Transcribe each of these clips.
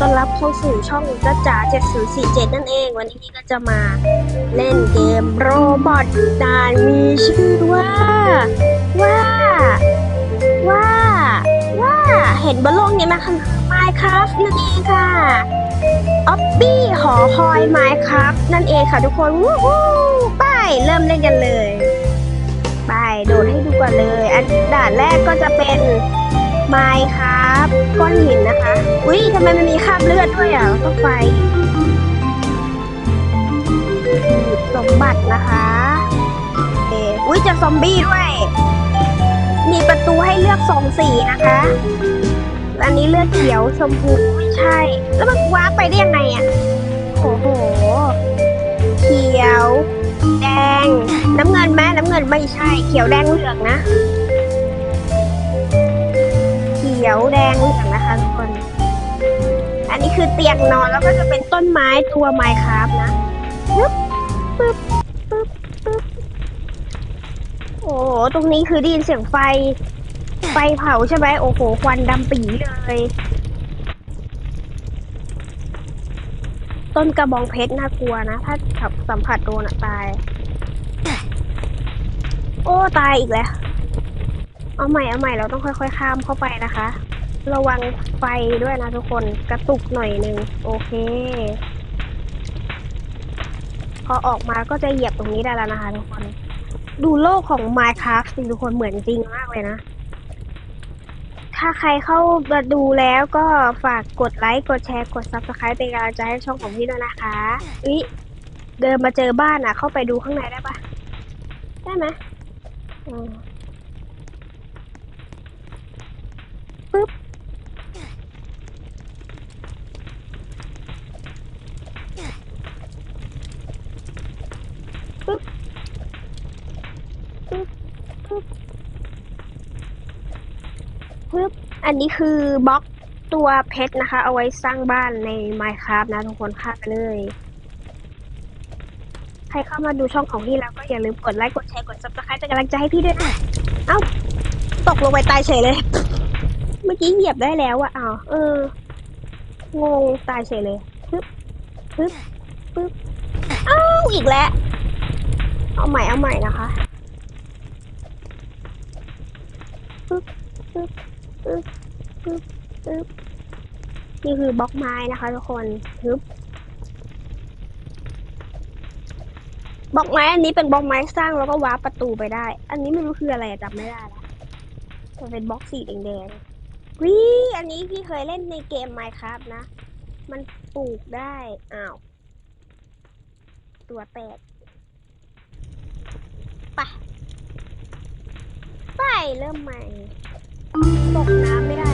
ต้อนรับเข้าสู่ช่องจ้าจ๋า7047 นั่นเอง วันนี้พี่ก็จะมาเล่นเกมโรบอทด่านมีชื่อว่า ว่า ว่า ว่า เห็นบนโลกนี้ไหมคะ Minecraft นั่นเองค่ะออบบี้หอคอย Minecraft นั่นเองค่ะทุกคนวู้ฮู้ไปเริ่มเล่นกันเลย ไปโดดให้ดูก่อนเลย อันด่านแรกก็จะเป็นไม้ครับ ก้อนหินนะคะอุ้ยทำไมมันมีคราบเลือดด้วยอะต้องไฟสมบัตินะคะเอออุ้ยจะซอมบี้ด้วย มีประตูให้เลือกสองสีนะคะ อันนี้เลือกเขียวชมพูไม่ใช่ แล้วมันว้าไปได้ยังไงอะโอ้โห เขียว แดง น้ำเงินไหมน้ำเงินไม่ใช่ เขียวแดงเหลืองนะ ขียวแดงเหลืองนะคะทุกคน อันนี้คือเตียงนอนแล้วก็จะเป็นต้นไม้ตัวไม้ครับนะปึ๊บปึ๊บปึ๊บปึ๊บโอ้โหตรงนี้คือได้ยินเสียงไฟ ไฟเผาใช่ไหมโอ้โห ควันดำปีเลย ต้นกระบองเพชรน่ากลัวนะ ถ้าขับสัมผัสโดนอะตาย โอ้ ตายอีกแล้ว เอาใหม่เอาใหม่เราต้องค่อยๆข้ามเข้าไปนะคะ ระวังไฟด้วยนะทุกคนกระตุกหน่อยหนึ่งโอเค พอออกมาก็จะเหยียบตรงนี้ได้แล้วนะคะทุกคน ดูโลกของ Minecraft สิทุกคนเหมือนจริงมากเลยนะ ถ้าใครเข้ามาดูแล้วก็ฝากกดไลค์กดแชร์กด Subscribe เป็นกำลังใจให้ช่องของพี่ด้วยนะคะอุ๊ยเดินมาเจอบ้านอะ เข้าไปดูข้างในได้ปะได้ไหมอืม ปึ๊บปึ๊บปึ๊บปึ๊บปึ๊บอันนี้คือบล็อกตัวเพชรนะคะ เอาไว้สร้างบ้านใน Minecraft นะทุกคนค่ะไปเลย ใครเข้ามาดูช่องของพี่แล้วก็อย่าลืมกดไลค์ กดแชร์ กด subscribe เป็นกำลังใจให้พี่ด้วยนะ เอ้า ตกลงไปตายเฉยเลย เมื่อกี้เหยียบได้แล้วอะอ้าวเออ งงตายเฉยเลยปึ๊บปึ๊บปึ๊บอ้าวอีกแล้ว เอาใหม่เอาใหม่นะคะปึ๊บปึ๊บปึ๊บปึ๊บปึ๊บนี่คือบล็อกไม้นะคะทุกคนปึ๊บบล็อกไม้อันนี้เป็นบล็อกไม้สร้างแล้วก็วาร์ปประตูไปได้ อันนี้ไม่รู้คืออะไรจำไม่ได้ละแต่เป็นบล็อกสีแดงๆ วิอันนี้พี่เคยเล่นในเกม Minecraft นะ มันปลูกได้ อ้าว ตัวแตกไปไปเริ่มใหม่ ตกน้ำไม่ได้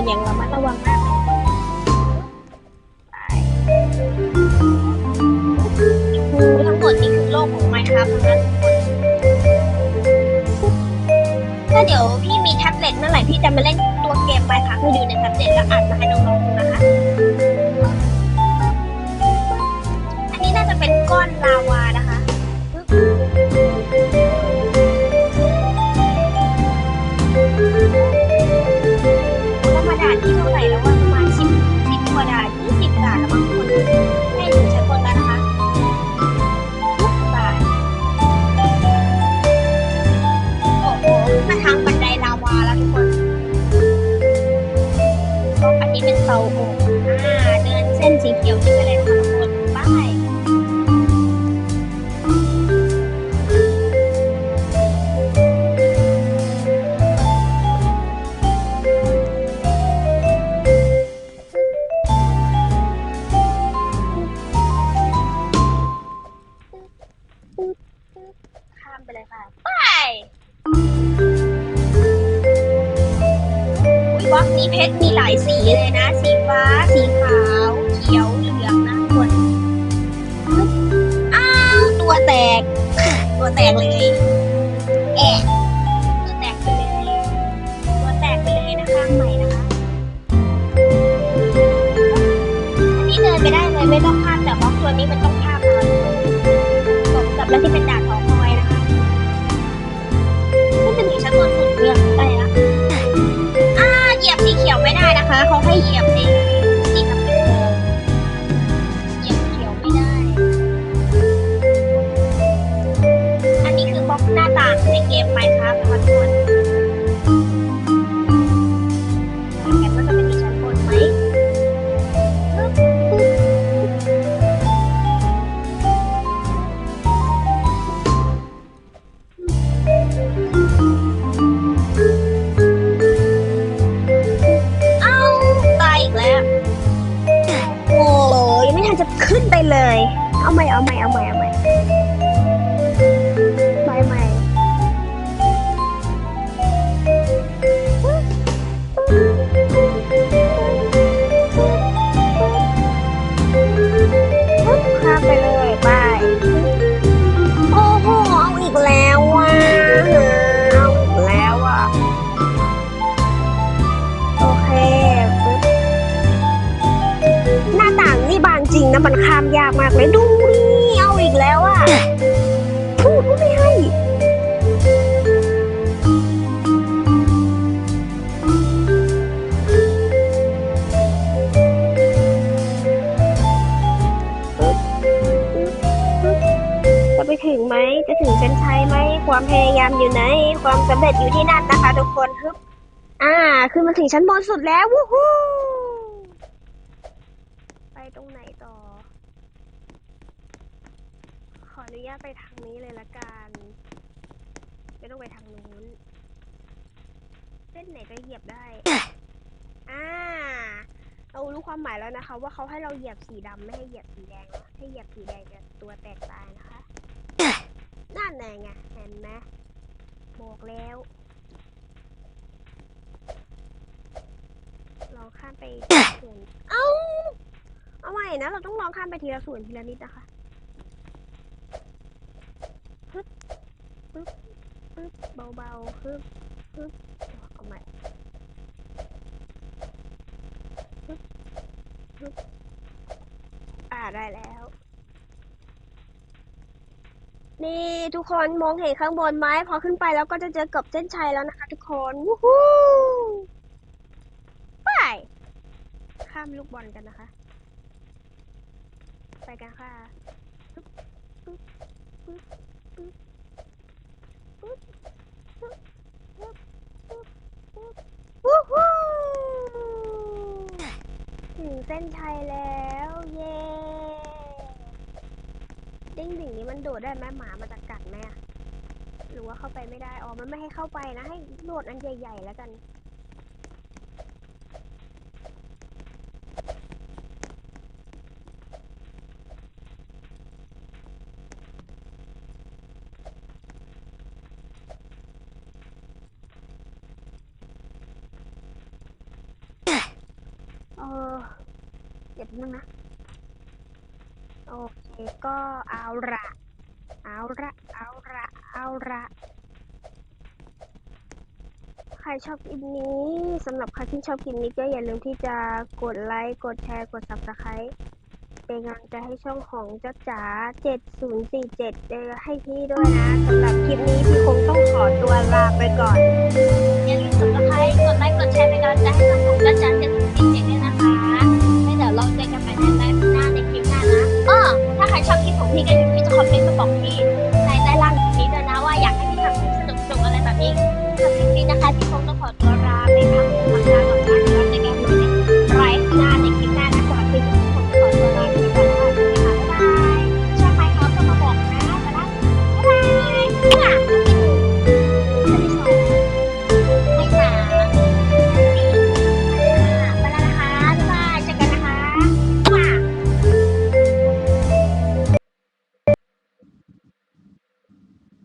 นี้ต้องตรวจอย่างระมัดระวังมากเลยไปโอ้โหทั้งหมดนี่คือโลกของไมค์ครับทุกคนถ้าเดี๋ยวพี่มีแท็บเล็ตเมื่อไหร่พี่จะมาเล่นตัวเกมไปค่ะคือดูในแท็บเล็ตแล้วอัดมาให้าอบอ่าเดินเส้นสีเขียวนี่ไปเลยนะคะทุกคนไปข้ามไปเลยค่ะ ไป อุ๊ยบล็อกนี้เพชรมีหลายสีเลยนะ สีฟ้า สีขาว เขียว เหลืองนะทุกคนอ้าว ตัวแตก ตัวแตกเลย แอะตัวแตกไปเลย ตัวแตกไปเลยนะคะใหม่นะคะ อันนี้เดินไปได้เลยไม่ต้องข้ามแต่บล็อกตัวนี้มันต้องข้ามนะคะสมกับแล้วที่เป็นด่านของ นะคะเขาให้เหยียบสีสีน้ำเงินเหยียบเขียวไม่ได้ อันนี้คือบล็อกหน้าต่างในเกม Minecraft นะคะทุกคน จะขึ้นไปเลย เอาใหม่เอาใหม่เอาใหม่เอาใหม่ มันข้ามยากมากเลยดูนี่เอาอีกแล้วอะพูดก็ไม่ให้ จะไปถึงไหม จะถึงเส้นชัยไหม ความพยายามอยู่ไหน ความสำเร็จอยู่ที่นั่นนะคะทุกคนฮึบอ่า ขึ้นมาถึงชั้นบนสุดแล้ว วู้ฮู้ ไปตรงไหนต่อ ขออ นุญาตไปทางนี้เลยละกันไม่ต้องไปทางนู้น เส้นไหนก็เหยียบได้ อ่า เรารู้ความหมายแล้วนะคะ ว่าเขาให้เราเหยียบสีดำไม่ให้เหยียบสีแดงนะให้เหยียบสีแดงจะตัวแตกตายนะคะนั่นไงไงเห็นไหมบอกแล้วลองข้ามไปส่วน เอาเอาใหม่นะ เราต้องลองข้ามไปทีละส่วนทีละนิดนะคะปึ๊บ ปึ๊บปึ๊บเบาๆปึ๊บปึ๊บเอาใหม่ปึ๊บปึ๊บอ่าได้แล้ว นี่ทุกคนมองเห็นข้างบนไหมพอขึ้นไปแล้วก็จะเจอกับเส้นชัยแล้วนะคะทุกคนวู้ฮู้ไปข้ามลูกบอลกันนะคะ ไปกันค่ะปึ๊บปึ๊บปึ๊บปึ๊บปึ๊บปึ๊บปึ๊บปึ๊บปึ๊บ วู้ฮู้ถึงเส้นชัยแล้ว เย้ดิ้งดิ่งนี้มันโดดได้ไหมหมามันจะกัดไหมอะหรือว่าเข้าไปไม่ได้อ๋อมันไม่ให้เข้าไปนะ ให้โดดอันใหญ่ๆแล้วกัน เออเดี๋ยวนึงนะ โอเค ก็เอาละเอาละเอาละเอาละใครชอบคลิปนี้สำหรับใครที่ชอบคลิปนี้ก็อย่าลืมที่จะกดไลค์กดแชร์กด subscribe เป็นกำลังใจให้ช่องของจ้าจ๋า7047เจอให้พี่ด้วยนะสำหรับคลิปนี้พี่คงต้องขอตัวลาไปก่อนอย่าลืมกดไลค์กดไลค์กดแชร์เป็นกำลังใจให้กับผมและจันเจ็ดสิบ ชอบคลิปของพี่ก็อย่าลืมที่จะคอมเมนต์มาบอกพี่